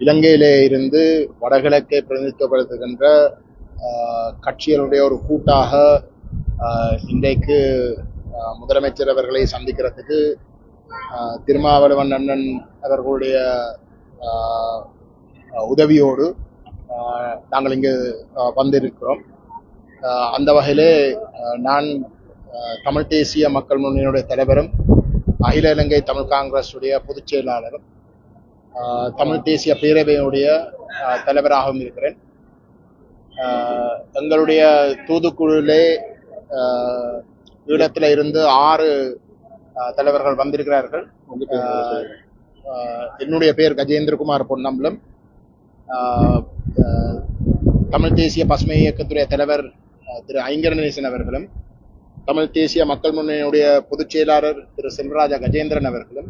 இலங்கையிலே இருந்து வடகிழக்கை பிரதிநிதித்துவப்படுத்துகின்ற ஆஹ், கட்சிகளுடைய ஒரு கூட்டாக ஆஹ், இன்றைக்கு முதலமைச்சர் அவர்களை சந்திக்கிறதுக்கு திருமாவளவன் அண்ணன் அவர்களுடைய ஆஹ், உதவியோடு ஆஹ், நாங்கள் இங்கு வந்திருக்கிறோம். ஆஹ், அந்த வகையிலே நான் தமிழ் தேசிய மக்கள் முன்னணியினுடைய தலைவரும் அகில இலங்கை தமிழ் காங்கிரஸுடைய பொதுச் செயலாளரும் தமிழ் தேசிய பேரவையினுடைய தலைவராகவும் இருக்கிறேன். எங்களுடைய தூதுக்குழுவிலே ஈழத்துல இருந்து ஆறு தலைவர்கள் வந்திருக்கிறார்கள். என்னுடைய பேர் கஜேந்திரகுமார் பொன்னம்பலம். தமிழ் தேசிய பசுமை இயக்கத்துடைய தலைவர் திரு ஐங்கரநேசன் அவர்களும் தமிழ் தேசிய மக்கள் முன்னணியுடைய பொதுச் செயலாளர் திரு செல்வராஜா கஜேந்திரன் அவர்களும்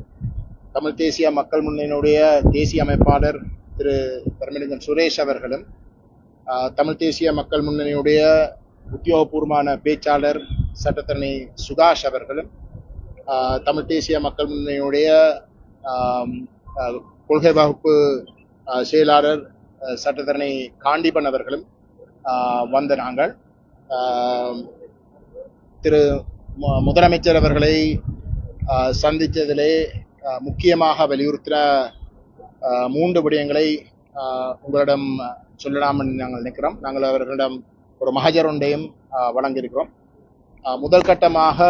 தமிழ் தேசிய மக்கள் முன்னணியினுடைய தேசிய அமைப்பாளர் திரு தர்மலிங்கம் சுரேஷ் அவர்களும் தமிழ் தேசிய மக்கள் முன்னணியுடைய உத்தியோகபூர்வமான பேச்சாளர் சட்டத்தரணி சுகாஷ் அவர்களும் தமிழ் தேசிய மக்கள் முன்னணியுடைய கொள்கை வகுப்பு செயலாளர் சட்டத்தரணி காண்டிபன் அவர்களும் வந்த நாங்கள். திரு மு- முதலமைச்சர் அவர்களை சந்தித்ததிலே முக்கியமாக வலியுறுத்தின மூன்று விடயங்களை உங்களிடம் சொல்லலாம் என்று நாங்கள் நினைக்கிறோம். நாங்கள் அவர்களிடம் ஒரு மகஜர் ஒன்றையும் வழங்கியிருக்கிறோம். முதல் கட்டமாக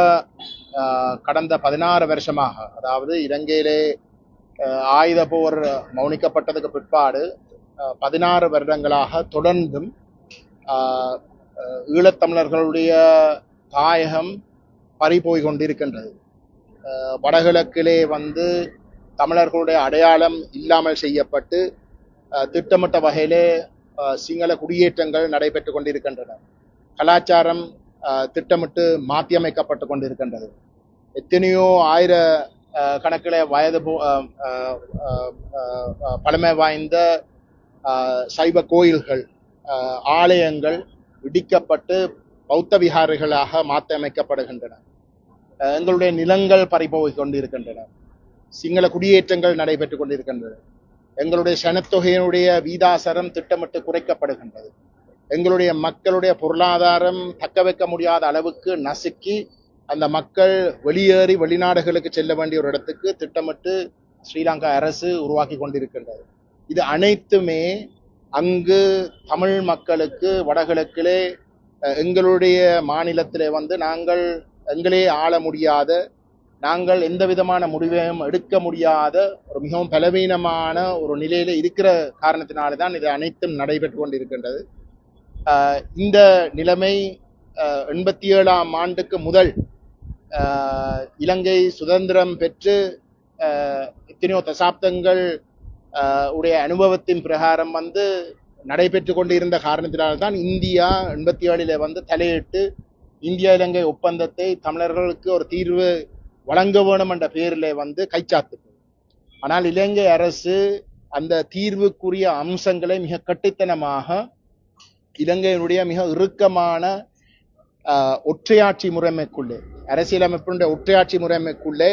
கடந்த பதினாறு வருஷமாக அதாவது இலங்கையிலே ஆயுத போர் மௌனிக்கப்பட்டதுக்கு பிற்பாடு பதினாறு வருடங்களாக தொடர்ந்தும் ஈழத்தமிழர்களுடைய தாயகம் பறிபோய் கொண்டிருக்கின்றது வடகிழக்கிலே வந்து தமிழர்களுடைய அடையாளம் இல்லாமல் செய்யப்பட்டு திட்டமிட்ட வகையிலே சிங்கள குடியேற்றங்கள் நடைபெற்று கொண்டிருக்கின்றன. கலாச்சாரம் திட்டமிட்டு மாற்றியமைக்கப்பட்டு கொண்டிருக்கின்றது. எத்தனையோ ஆயிர கணக்கில் வயது போ- பழமை வாய்ந்த சைவ கோயில்கள் ஆலயங்கள் இடிக்கப்பட்டு பௌத்த விகாரிகளாக மாற்றியமைக்கப்படுகின்றன. எங்களுடைய நிலங்கள் பறிபோய் கொண்டிருக்கின்றன. சிங்கள குடியேற்றங்கள் நடைபெற்றுக் கொண்டிருக்கின்றன. எங்களுடைய சனத்தொகையினுடைய வீதாசரம் திட்டமிட்டு குறைக்கப்படுகின்றது. எங்களுடைய மக்களுடைய பொருளாதாரம் தக்க வைக்க முடியாத அளவுக்கு நசுக்கி அந்த மக்கள் வெளியேறி வெளிநாடுகளுக்கு செல்ல வேண்டிய ஒரு இடத்துக்கு திட்டமிட்டு ஸ்ரீலங்கா அரசு உருவாக்கி கொண்டிருக்கின்றது. இது அனைத்துமே அங்கு தமிழ் மக்களுக்கு வடகிழக்கிலே எங்களுடைய மாநிலத்திலே வந்து நாங்கள் எங்களே ஆள முடியாத நாங்கள் எந்த விதமான முடிவையும் எடுக்க முடியாத ஒரு மிகவும் பலவீனமான ஒரு நிலையில் இருக்கிற காரணத்தினால தான் இது அனைத்தும் நடைபெற்று கொண்டிருக்கின்றது. இருக்கின்றது இந்த நிலைமை எண்பத்தி ஏழாம் ஆண்டுக்கு முதல் இலங்கை சுதந்திரம் பெற்று எத்தனையோ தசாப்தங்கள் உடைய அனுபவத்தின் பிரகாரம் வந்து நடைபெற்று கொண்டிருந்த காரணத்தினால்தான் இந்தியா எண்பத்தி ஏழில் வந்து தலையிட்டு இந்தியா இலங்கை ஒப்பந்தத்தை தமிழர்களுக்கு ஒரு தீர்வு வழங்க வேணும் என்ற பேரில் வந்து கைச்சாத்து ஆனால் இலங்கை அரசு அந்த தீர்வுக்குரிய அம்சங்களை மிக கட்டுத்தனமாக இலங்கையினுடைய மிக இறுக்கமான ஆஹ், ஒற்றையாட்சி முறைமைக்குள்ளே அரசியலமைப்பினுடைய ஒற்றையாட்சி முறைமைக்குள்ளே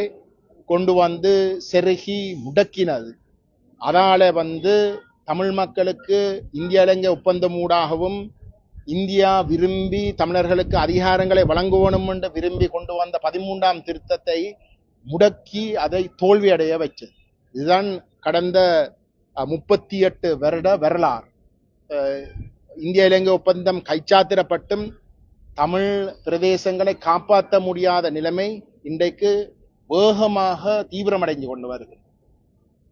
கொண்டு வந்து செருகி முடக்கினது. அதால வந்து தமிழ் மக்களுக்கு இந்திய இலங்கை ஒப்பந்தம் ஊடாகவும் இந்தியா விரும்பி தமிழர்களுக்கு அதிகாரங்களை வழங்குவணும் என்று விரும்பி கொண்டு வந்த பதிமூன்றாம் திருத்தத்தை முடக்கி அதை தோல்வியடைய வைச்சது இதுதான் கடந்த முப்பத்தி எட்டு வருட வரலாறு. இந்திய இலங்கை ஒப்பந்தம் கைச்சாத்திரப்பட்டும் தமிழ் பிரதேசங்களை காப்பாற்ற முடியாத நிலைமை இன்றைக்கு வேகமாக தீவிரமடைந்து கொண்டு வருகிறது.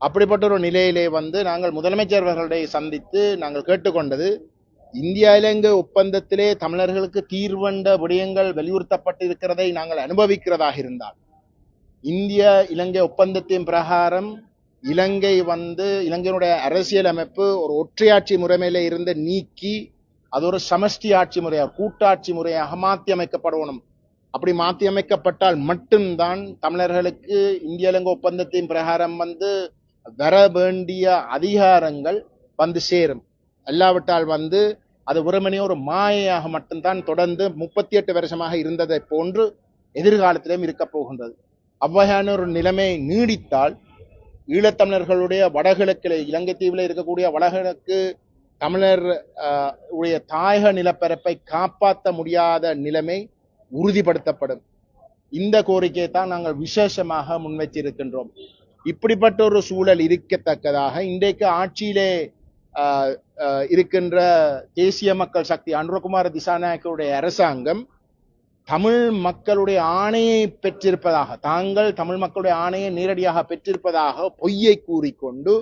அப்படிப்பட்ட ஒரு நிலையிலே வந்து நாங்கள் முதலமைச்சர் அவர்களை சந்தித்து நாங்கள் கேட்டுக்கொண்டது இந்தியா இலங்கை ஒப்பந்தத்திலே தமிழர்களுக்கு தீர்வண்ட விடயங்கள் வலியுறுத்தப்பட்டிருக்கிறதை நாங்கள் அனுபவிக்கிறதாக இருந்தால் இந்திய இலங்கை ஒப்பந்தத்தின் பிரகாரம் இலங்கை வந்து இலங்கையினுடைய அரசியல் அமைப்பு ஒரு ஒற்றையாட்சி முறைமையில இருந்து நீக்கி அது ஒரு சமஷ்டி ஆட்சி முறையாக கூட்டாட்சி முறையாக மாற்றி அமைக்கப்படணும். அப்படி மாற்றி அமைக்கப்பட்டால் மட்டும்தான் தமிழர்களுக்கு இந்திய இலங்கை ஒப்பந்தத்தின் பிரகாரம் வந்து வர வேண்டிய அதிகாரங்கள் வந்து சேரும். அல்லாவிட்டால் வந்து அது வெறுமனே ஒரு மாயையாக மட்டும்தான் தொடர்ந்து முப்பத்தி எட்டு வருஷமாக இருந்ததை போன்று எதிர்காலத்திலும் இருக்க போகின்றது. அவ்வகையான ஒரு நிலைமை நீடித்தால் ஈழத்தமிழர்களுடைய வடகிழக்கில் இலங்கை தீவில் இருக்கக்கூடிய வடகிழக்கு தமிழர் உடைய தாயக நிலப்பரப்பை காப்பாற்ற முடியாத நிலைமை உறுதிப்படுத்தப்படும். இந்த கோரிக்கையை தான் நாங்கள் விசேஷமாக முன்வைத்திருக்கின்றோம். இப்படிப்பட்ட ஒரு சூழல் இருக்கத்தக்கதாக இன்றைக்கு ஆட்சியிலே இருக்கின்ற தேசிய மக்கள் சக்தி அனுரகுமார திசாநாயக்கருடைய அரசாங்கம் தமிழ் மக்களுடைய ஆணையை பெற்றிருப்பதாக தாங்கள் தமிழ் மக்களுடைய ஆணையை நேரடியாக பெற்றிருப்பதாக பொய்யை கூறிக்கொண்டு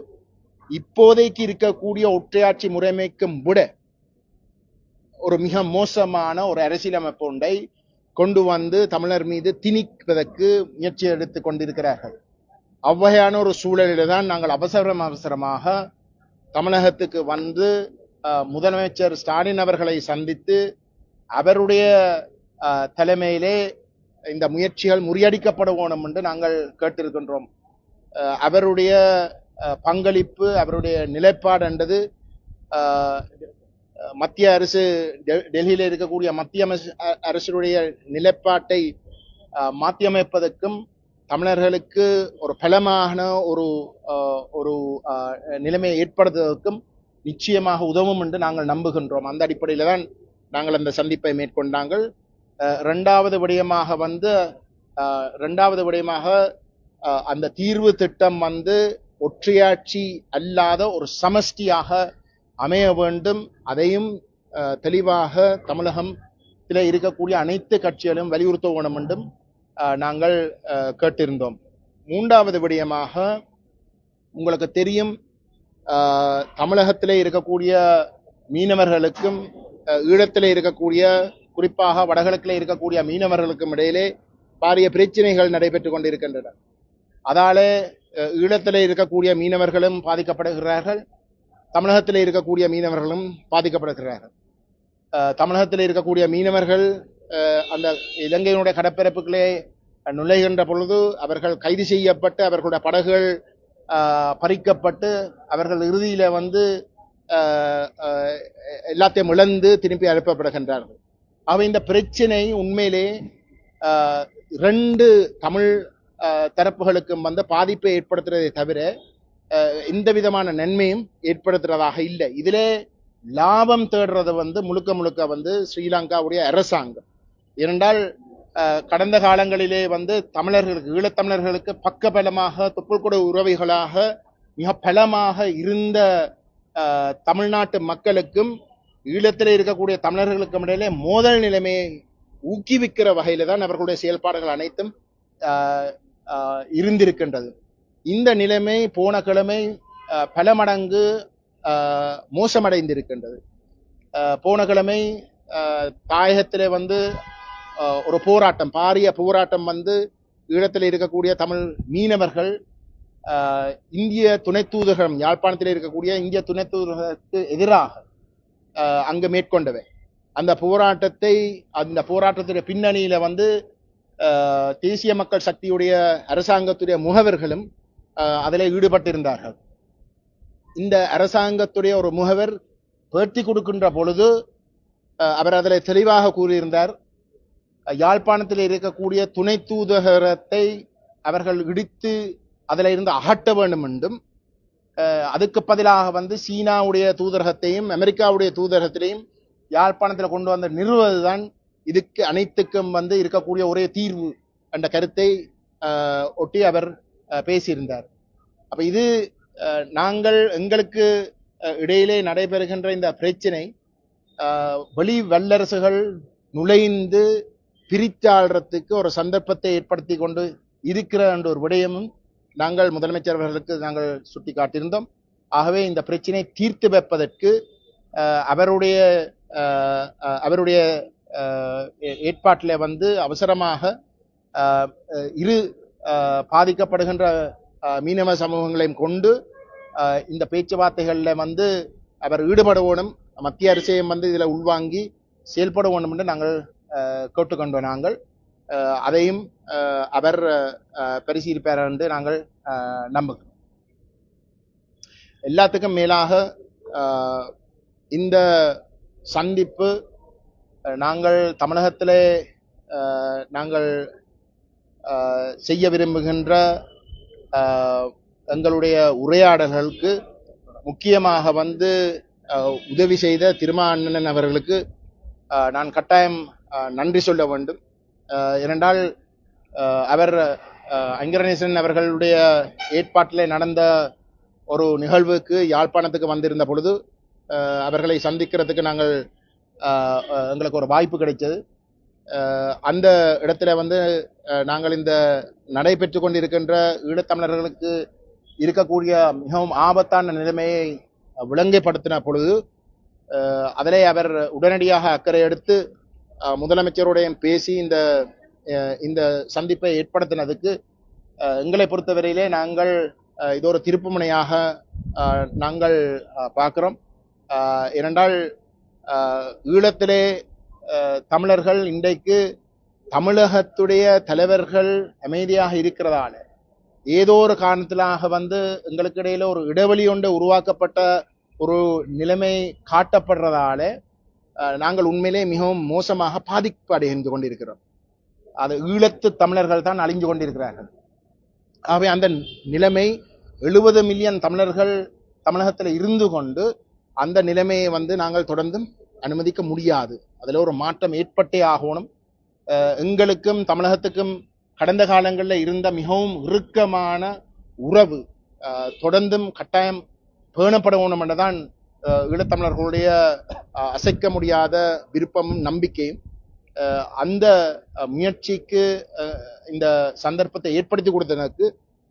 இப்போதைக்கு இருக்கக்கூடிய ஒற்றையாட்சி முறைமைக்கும் விட ஒரு மிக மோசமான ஒரு அரசியலமைப்பு ஒன்றை கொண்டு வந்து தமிழர் மீது திணிப்பதற்கு முயற்சி எடுத்துக் கொண்டிருக்கிறார்கள். அவ்வகையான ஒரு சூழலில் தான் நாங்கள் அவசரம் அவசரமாக தமிழகத்துக்கு வந்து முதலமைச்சர் ஸ்டாலின் அவர்களை சந்தித்து அவருடைய தலைமையிலே இந்த முயற்சிகள் முறியடிக்கப்பட வேணும் என்று நாங்கள் கேட்டிருக்கின்றோம். அவருடைய பங்களிப்பு அவருடைய நிலைப்பாடு என்றது மத்திய அரசு டெ- இருக்கக்கூடிய மத்திய அரசு அரசுடைய நிலைப்பாட்டை மாற்றியமைப்பதற்கும் தமிழர்களுக்கு ஒரு பலமான ஒரு ஒரு நிலைமையை ஏற்படுத்துவதற்கும் நிச்சயமாக உதவும் என்று நாங்கள் நம்புகின்றோம். அந்த அடிப்படையில் தான் நாங்கள் அந்த சந்திப்பை மேற்கொண்டாங்கள். ரெண்டாவது விடயமாக வந்து ரெண்டாவது விடயமாக அந்த தீர்வு திட்டம் வந்து ஒற்றையாட்சி அல்லாத ஒரு சமஷ்டியாக அமைய வேண்டும். அதையும் தெளிவாக தமிழகம் இருக்கக்கூடிய அனைத்து கட்சிகளும் வலியுறுத்த வேண்டும் என்றும் நாங்கள் கேட்டிருந்தோம். மூன்றாவது விடயமாக உங்களுக்கு தெரியும் தமிழகத்தில் தமிழகத்திலே இருக்கக்கூடிய மீனவர்களுக்கும் ஈழத்தில் ஈழத்திலே இருக்கக்கூடிய குறிப்பாக வடகிழக்கில் இருக்கக்கூடிய மீனவர்களுக்கும் இடையிலே பாரிய பிரச்சனைகள் நடைபெற்று கொண்டிருக்கின்றன. அதாலே ஈழத்தில் இருக்கக்கூடிய மீனவர்களும் பாதிக்கப்படுகிறார்கள் தமிழகத்தில் இருக்கக்கூடிய மீனவர்களும் பாதிக்கப்படுகிறார்கள். தமிழகத்தில் இருக்கக்கூடிய மீனவர்கள் அந்த இலங்கையினுடைய கடற்பரப்புகளே நுழைகின்ற பொழுது அவர்கள் கைது செய்யப்பட்டு அவர்களுடைய படகுகள் பறிக்கப்பட்டு அவர்கள் இறுதியில் வந்து எல்லாத்தையும் இழந்து திருப்பி அனுப்பப்படுகின்றார்கள். அவை இந்த பிரச்சனை உண்மையிலே ரெண்டு தமிழ் தரப்புகளுக்கும் வந்து பாதிப்பை ஏற்படுத்துறதை தவிர எந்த விதமான நன்மையும் ஏற்படுத்துறதாக இல்லை. இதிலே லாபம் தேடுறது வந்து முழுக்க முழுக்க வந்து ஸ்ரீலங்காவுடைய அரசாங்கம். ஏனென்றால் கடந்த காலங்களிலே வந்து தமிழர்களுக்கு ஈழத்தமிழர்களுக்கு பக்கபலமாக தொப்புள்கூட உறவைகளாக மிக பலமாக இருந்த தமிழ்நாட்டு மக்களுக்கும் ஈழத்தில் இருக்கக்கூடிய தமிழர்களுக்கும் இடையிலே மோதல் நிலைமையை ஊக்குவிக்கிற வகையில தான் அவர்களுடைய செயல்பாடுகள் அனைத்தும் இருந்திருக்கின்றது. இந்த நிலைமை போன கிழமை பல மடங்கு மோசமடைந்திருக்கின்றது. போன கிழமை தாயகத்திலே வந்து ஒரு போராட்டம் பாரிய போராட்டம் வந்து ஈழத்தில் இருக்கக்கூடிய தமிழ் மீனவர்கள் இந்திய துணை தூதரகம் யாழ்ப்பாணத்தில் இருக்கக்கூடிய இந்திய துணை தூதரகத்துக்கு எதிராக அங்கு மேற்கொண்டவை அந்த போராட்டத்தை அந்த போராட்டத்துடைய பின்னணியில வந்து தேசிய மக்கள் சக்தியுடைய அரசாங்கத்துடைய முகவர்களும் அதில் ஈடுபட்டிருந்தார்கள். இந்த அரசாங்கத்துடைய ஒரு முகவர் பேட்டி கொடுக்கின்ற பொழுது அவர் அதில் தெளிவாக கூறியிருந்தார் யாழ்ப்பாணத்தில் இருக்கக்கூடிய துணை தூதகரத்தை அவர்கள் இடித்து அதில் இருந்து அகட்ட வேண்டும் என்றும் அதுக்கு பதிலாக வந்து சீனாவுடைய தூதரகத்தையும் அமெரிக்காவுடைய தூதரகத்திலையும் யாழ்ப்பாணத்தில் கொண்டு வந்து நிறுவதுதான் இதுக்கு அனைத்துக்கும் வந்து இருக்கக்கூடிய ஒரே தீர்வு என்ற கருத்தை ஒட்டி அவர் பேசியிருந்தார். அப்போ இது நாங்கள் எங்களுக்கு இடையிலே நடைபெறுகின்ற இந்த பிரச்சனை வெளி வல்லரசுகள் நுழைந்து பிரித்தாள்றதுக்கு ஒரு சந்தர்ப்பத்தை ஏற்படுத்தி கொண்டு இருக்கிற என்ற ஒரு விடயமும் நாங்கள் முதலமைச்சர் அவர்களுக்கு நாங்கள் சுட்டி காட்டியிருந்தோம் ஆகவே இந்த பிரச்சினை தீர்த்து வைப்பதற்கு அவருடைய அவருடைய ஏற்பாட்டில் வந்து அவசரமாக இரு பாதிக்கப்படுகின்ற மீனவ சமூகங்களையும் கொண்டு இந்த பேச்சுவார்த்தைகளில் வந்து அவர் ஈடுபடுவோனும் மத்திய அரசையும் வந்து இதில் உள்வாங்கி செயல்பட வேண்டும் என்று நாங்கள் அஹ், நாங்கள். அஹ், அதையும் அஹ், அவர் பரிசீலிப்பார் என்று நாங்கள் அஹ், நம்புகிறோம். எல்லாத்துக்கும் மேலாக இந்த சந்திப்பு நாங்கள் தமிழகத்திலே நாங்கள் அஹ், செய்ய விரும்புகின்ற எங்களுடைய உரையாடல்களுக்கு முக்கியமாக வந்து அஹ், உதவி செய்த திருமா அண்ணன் அவர்களுக்கு அஹ், நான் கட்டாயம் நன்றி சொல்ல வேண்டும். ஏனென்றால் அவர் அங்கரணேசன் அவர்களுடைய ஏற்பாட்டில் நடந்த ஒரு நிகழ்வுக்கு யாழ்ப்பாணத்துக்கு வந்திருந்த பொழுது அவர்களை சந்திக்கிறதுக்கு நாங்கள் எங்களுக்கு ஒரு வாய்ப்பு கிடைத்தது. அந்த இடத்துல வந்து நாங்கள் இந்த நடைபெற்று கொண்டிருக்கின்ற ஈழத்தமிழர்களுக்கு இருக்கக்கூடிய மிகவும் ஆபத்தான நிலைமையை விளங்கப்படுத்தின பொழுது அதிலே அவர் உடனடியாக அக்கறை எடுத்து முதலமைச்சருடையும் பேசி இந்த இந்த சந்திப்பை ஏற்படுத்தினதுக்கு எங்களை பொறுத்தவரையிலே நாங்கள் இது ஒரு திருப்புமுனையாக நாங்கள் பார்க்குறோம். இரண்டால் ஏனென்றால் ஈழத்திலே தமிழர்கள் இன்றைக்கு தமிழகத்துடைய தலைவர்கள் அமைதியாக இருக்கிறதால ஏதோ ஒரு காரணத்திலாக வந்து எங்களுக்கு இடையில ஒரு இடைவெளி ஒன்று உருவாக்கப்பட்ட ஒரு நிலைமை காட்டப்படுறதால நாங்கள் உண்மையிலே மிகவும் மோசமாக பாதிப்படைந்து கொண்டிருக்கிறோம். அது ஈழத்து தமிழர்கள் தான் அழிஞ்சு கொண்டிருக்கிறார்கள். ஆகவே அந்த நிலைமை எழுபது மில்லியன் தமிழர்கள் தமிழகத்தில் இருந்து கொண்டு அந்த நிலைமையை வந்து நாங்கள் தொடர்ந்தும் அனுமதிக்க முடியாது. அதில் ஒரு மாற்றம் ஏற்பட்டே ஆகணும். எங்களுக்கும் தமிழகத்துக்கும் கடந்த காலங்களில் இருந்த மிகவும் இறுக்கமான உறவு தொடர்ந்தும் கட்டாயம் பேணப்படணும் என்றுதான் ஈழத்தமிழர்களுடைய அசைக்க முடியாத விருப்பமும் நம்பிக்கையும் அந்த முயற்சிக்கு இந்த சந்தர்ப்பத்தை ஏற்படுத்தி கொடுத்ததற்கு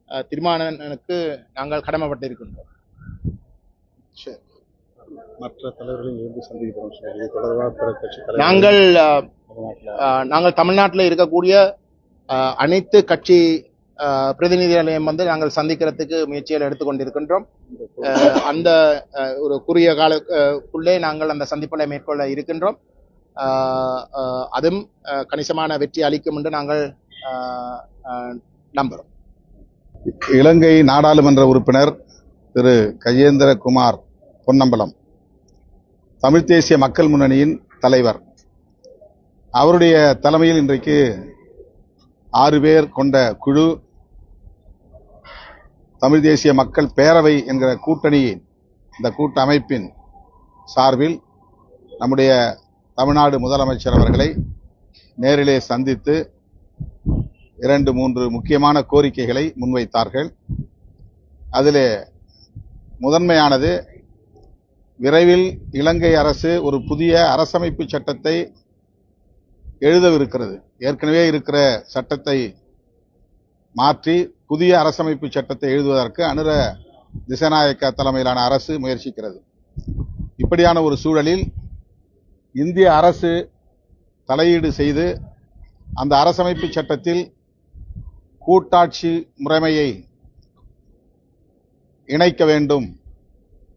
அஹ் திருமானனுக்கு நாங்கள் கடமைப்பட்டிருக்கின்றோம். மற்ற தலைவர்களையும் நாங்கள் நாங்கள் தமிழ்நாட்டில் இருக்கக்கூடிய அனைத்து கட்சி பிரதிநிதிகளையும் வந்து நாங்கள் சந்திக்கிறதுக்கு முயற்சிகள் எடுத்துக்கொண்டிருக்கின்றோம். அந்த ஒரு குறுகிய காலக்குள்ளே நாங்கள் அந்த சந்திப்புகளை மேற்கொள்ள இருக்கின்றோம். அதுவும் கணிசமான வெற்றி அளிக்கும் என்று நாங்கள் நம்புகிறோம் இலங்கை நாடாளுமன்ற உறுப்பினர் திரு கஜேந்திரகுமார் பொன்னம்பலம் தமிழ்த் தேசிய மக்கள் முன்னணியின் தலைவர். அவருடைய தலைமையில் இன்றைக்கு ஆறு பேர் கொண்ட குழு தமிழ் தேசிய மக்கள் பேரவை என்கிற கூட்டணியின் இந்த கூட்டமைப்பின் சார்பில் நம்முடைய தமிழ்நாடு முதலமைச்சர் அவர்களை நேரிலே சந்தித்து இரண்டு மூன்று முக்கியமான கோரிக்கைகளை முன்வைத்தார்கள். அதிலே முதன்மையானது விரைவில் இலங்கை அரசு ஒரு புதிய அரசமைப்பு சட்டத்தை எழுதவிருக்கிறது. ஏற்கனவே இருக்கிற சட்டத்தை மாற்றி புதிய அரசமைப்பு சட்டத்தை எழுதுவதற்கு அனுர திசநாயக்க தலைமையிலான அரசு முயற்சிக்கிறது. இப்படியான ஒரு சூழலில் இந்திய அரசு தலையீடு செய்து அந்த அரசமைப்பு சட்டத்தில் கூட்டாட்சி முறைமையை இணைக்க வேண்டும்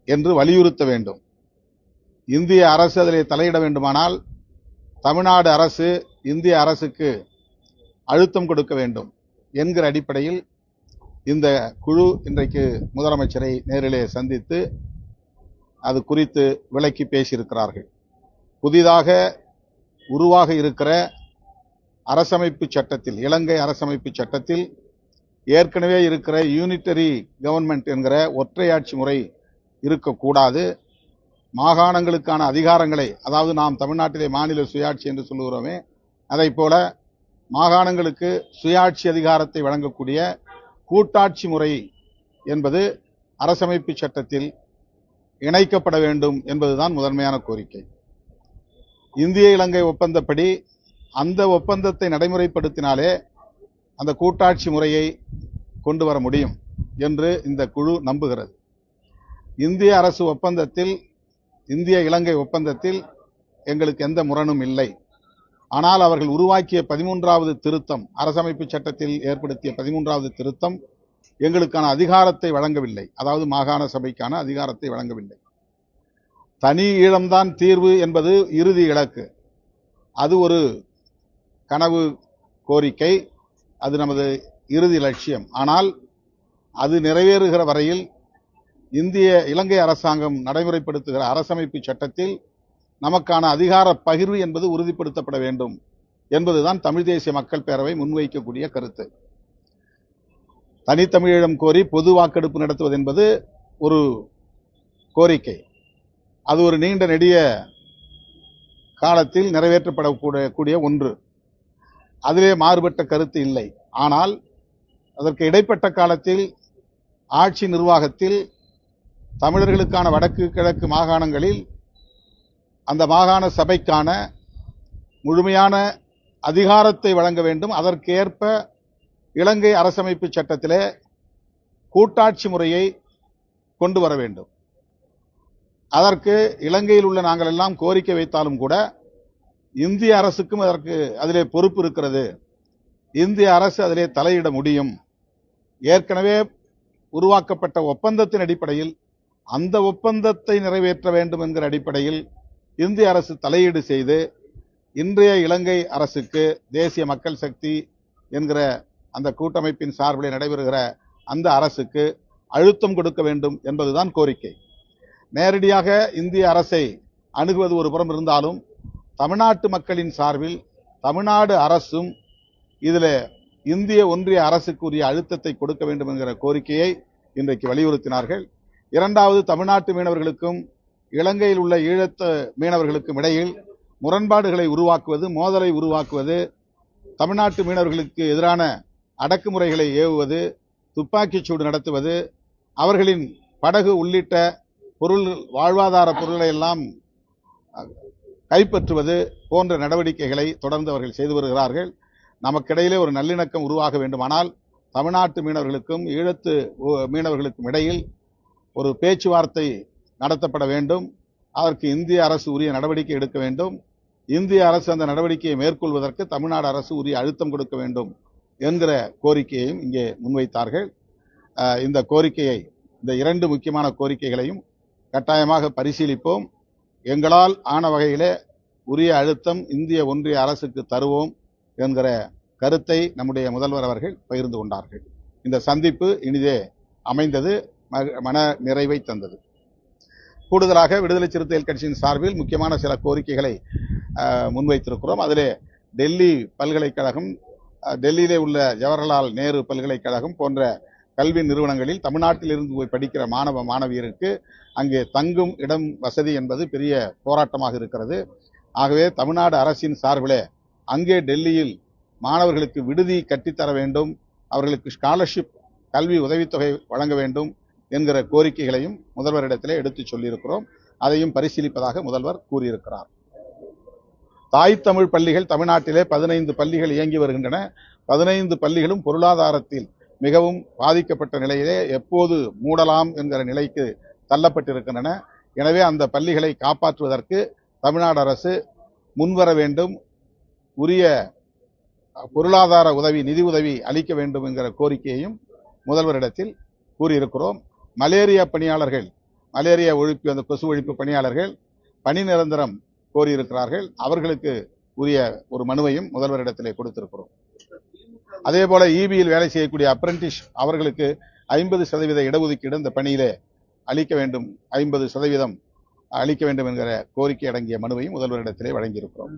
என்று வலியுறுத்த வேண்டும். இந்திய அரசு அதிலே தலையிட வேண்டுமானால் தமிழ்நாடு அரசு இந்திய அரசுக்கு அழுத்தம் கொடுக்க வேண்டும் என்கிற அடிப்படையில் இந்த குழு இன்றைக்கு முதலமைச்சரை நேரிலே சந்தித்து அது குறித்து விளக்கி பேசியிருக்கிறார்கள். புதிதாக உருவாக இருக்கிற அரசமைப்பு சட்டத்தில் இலங்கை அரசமைப்பு சட்டத்தில் ஏற்கனவே இருக்கிற யூனிட்டரி கவர்மெண்ட் என்கிற ஒற்றையாட்சி முறை இருக்கக்கூடாது. மாகாணங்களுக்கான அதிகாரங்களை அதாவது நாம் தமிழ்நாட்டிலே மாநில சுயாட்சி என்று சொல்லுகிறோமே அதை போல மாகாணங்களுக்கு சுயாட்சி அதிகாரத்தை வழங்கக்கூடிய கூட்டாட்சி முறை என்பது அரசமைப்பு சட்டத்தில் இணைக்கப்பட வேண்டும் என்பதுதான் முதன்மையான கோரிக்கை. இந்திய இலங்கை ஒப்பந்தப்படி அந்த ஒப்பந்தத்தை நடைமுறைப்படுத்தினாலே அந்த கூட்டாட்சி முறையை கொண்டு வர முடியும் என்று இந்த குழு நம்புகிறது. இந்திய அரசு ஒப்பந்தத்தில் இந்திய இலங்கை ஒப்பந்தத்தில் எங்களுக்கு எந்த முரணும் இல்லை. ஆனால் அவர்கள் உருவாக்கிய பதிமூன்றாவது திருத்தம் அரசமைப்பு சட்டத்தில் ஏற்படுத்திய பதிமூன்றாவது திருத்தம் எங்களுக்கான அதிகாரத்தை வழங்கவில்லை. அதாவது மாகாண சபைக்கான அதிகாரத்தை வழங்கவில்லை. தனி ஈழம்தான் தீர்வு என்பது இறுதி இலக்கு. அது ஒரு கனவு கோரிக்கை. அது நமது இறுதி லட்சியம். ஆனால் அது நிறைவேறுகிற வரையில் இந்திய இலங்கை அரசாங்கம் நடைமுறைப்படுத்துகிற அரசமைப்பு சட்டத்தில் நமக்கான அதிகார பகிர்வு என்பது உறுதிப்படுத்தப்பட வேண்டும் என்பதுதான் தமிழ் தேசிய மக்கள் பேரவை முன்வைக்கக்கூடிய கருத்து. தனித்தமிழீழம் கோரி பொது வாக்கெடுப்பு நடத்துவது என்பது ஒரு கோரிக்கை. அது ஒரு நீண்ட நெடிய காலத்தில் நிறைவேற்றப்படக்கூடிய கூடிய ஒன்று. அதிலே மாறுபட்ட கருத்து இல்லை. ஆனால் அதற்கு இடைப்பட்ட காலத்தில் ஆட்சி நிர்வாகத்தில் தமிழர்களுக்கான வடக்கு கிழக்கு மாகாணங்களில் அந்த மாகாண சபைக்கான முழுமையான அதிகாரத்தை வழங்க வேண்டும். அதற்கேற்ப இலங்கை அரசமைப்பு சட்டத்திலே கூட்டாட்சி முறையை கொண்டு வர வேண்டும். அதற்கு இலங்கையில் உள்ள நாங்கள் எல்லாம் கோரிக்கை வைத்தாலும் கூட இந்திய அரசுக்கும் அதற்கு அதிலே பொறுப்பு இருக்கிறது. இந்திய அரசு அதிலே தலையிட முடியும். ஏற்கனவே உருவாக்கப்பட்ட ஒப்பந்தத்தின் அடிப்படையில் அந்த ஒப்பந்தத்தை நிறைவேற்ற வேண்டும் என்கிற அடிப்படையில் இந்திய அரசு தலையீடு செய்து இன்றைய இலங்கை அரசுக்கு தேசிய மக்கள் சக்தி என்கிற அந்த கூட்டமைப்பின் சார்பில் நடைபெறுகிற அந்த அரசுக்கு அழுத்தம் கொடுக்க வேண்டும் என்பதுதான் கோரிக்கை. நேரடியாக இந்திய அரசை அணுகுவது ஒரு புறம் இருந்தாலும் தமிழ்நாட்டு மக்களின் சார்பில் தமிழ்நாடு அரசும் இதில் இந்திய ஒன்றிய அரசுக்குரிய அழுத்தத்தை கொடுக்க வேண்டும் என்கிற கோரிக்கையை இன்றைக்கு வலியுறுத்தினார்கள். இரண்டாவது தமிழ்நாட்டு மீனவர்களுக்கும் இலங்கையில் உள்ள ஈழத்து மீனவர்களுக்கும் இடையில் முரண்பாடுகளை உருவாக்குவது மோதலை உருவாக்குவது தமிழ்நாட்டு மீனவர்களுக்கு எதிரான அடக்குமுறைகளை ஏவுவது துப்பாக்கிச் சூடு நடத்துவது அவர்களின் படகு உள்ளிட்ட பொருள் வாழ்வாதார பொருள்களை எல்லாம் கைப்பற்றுவது போன்ற நடவடிக்கைகளை தொடர்ந்து அவர்கள் செய்து வருகிறார்கள். நமக்கிடையிலே ஒரு நல்லிணக்கம் உருவாக வேண்டுமானால் தமிழ்நாட்டு மீனவர்களுக்கும் ஈழத்து மீனவர்களுக்கும் இடையில் ஒரு பேச்சுவார்த்தை நடத்தப்பட வேண்டும். அதற்கு இந்திய அரசு உரிய நடவடிக்கை எடுக்க வேண்டும். இந்திய அரசு அந்த நடவடிக்கையை மேற்கொள்வதற்கு தமிழ்நாடு அரசு உரிய அழுத்தம் கொடுக்க வேண்டும் என்கிற கோரிக்கையையும் இங்கே முன்வைத்தார்கள். இந்த கோரிக்கையை இந்த இரண்டு முக்கியமான கோரிக்கைகளையும் கட்டாயமாக பரிசீலிப்போம். எங்களால் ஆன வகையிலே உரிய அழுத்தம் இந்திய ஒன்றிய அரசுக்கு தருவோம் என்கிற கருத்தை நம்முடைய முதல்வர் அவர்கள் பகிர்ந்து கொண்டார்கள். இந்த சந்திப்பு இனிதே அமைந்தது மக- மன நிறைவை தந்தது. கூடுதலாக விடுதலை சிறுத்தைகள் கட்சியின் சார்பில் முக்கியமான சில கோரிக்கைகளை முன்வைத்திருக்கிறோம். அதிலே டெல்லி பல்கலைக்கழகம் டெல்லியிலே உள்ள ஜவஹர்லால் நேரு பல்கலைக்கழகம் போன்ற கல்வி நிறுவனங்களில் தமிழ்நாட்டில் இருந்து போய் படிக்கிற மாணவ மாணவியருக்கு அங்கே தங்கும் இடம் வசதி என்பது பெரிய போராட்டமாக இருக்கிறது. ஆகவே தமிழ்நாடு அரசின் சார்பிலே அங்கே டெல்லியில் மாணவர்களுக்கு விடுதி கட்டித்தர வேண்டும். அவர்களுக்கு ஸ்காலர்ஷிப் கல்வி உதவித்தொகை வழங்க வேண்டும். என்கிற கோரிக்கைகளையும் முதல்வரிடத்திலே எடுத்துச் சொல்லியிருக்கிறோம். அதையும் பரிசீலிப்பதாக முதல்வர் கூறியிருக்கிறார். தாய் தமிழ் பள்ளிகள் தமிழ்நாட்டிலே பதினைந்து பள்ளிகள் இயங்கி வருகின்றன. பதினைந்து பள்ளிகளும் பொருளாதாரத்தில் மிகவும் பாதிக்கப்பட்ட நிலையிலே எப்போது மூடலாம் என்கிற நிலைக்கு தள்ளப்பட்டிருக்கின்றன. எனவே அந்த பள்ளிகளை காப்பாற்றுவதற்கு தமிழ்நாடு அரசு முன்வர வேண்டும். உரிய பொருளாதார உதவி நிதி உதவி அளிக்க வேண்டும் என்கிற கோரிக்கையையும் முதல்வரிடத்தில் கூறியிருக்கிறோம். மலேரியா பணியாளர்கள் மலேரியா ஒழிப்பு அந்த கொசு ஒழிப்பு பணியாளர்கள் பணி நிரந்தரம் கோரியிருக்கிறார்கள். அவர்களுக்கு உரிய ஒரு மனுவையும் முதல்வரிடத்திலே கொடுத்திருக்கிறோம். அதே போல இபியில் வேலை செய்யக்கூடிய அப்ரண்டிஸ் அவர்களுக்கு ஐம்பது சதவீத இடஒதுக்கீடு இந்த பணியிலே அளிக்க வேண்டும். ஐம்பது சதவீதம் அளிக்க வேண்டும் என்கிற கோரிக்கை அடங்கிய மனுவையும் முதல்வரிடத்திலே வழங்கியிருக்கிறோம்.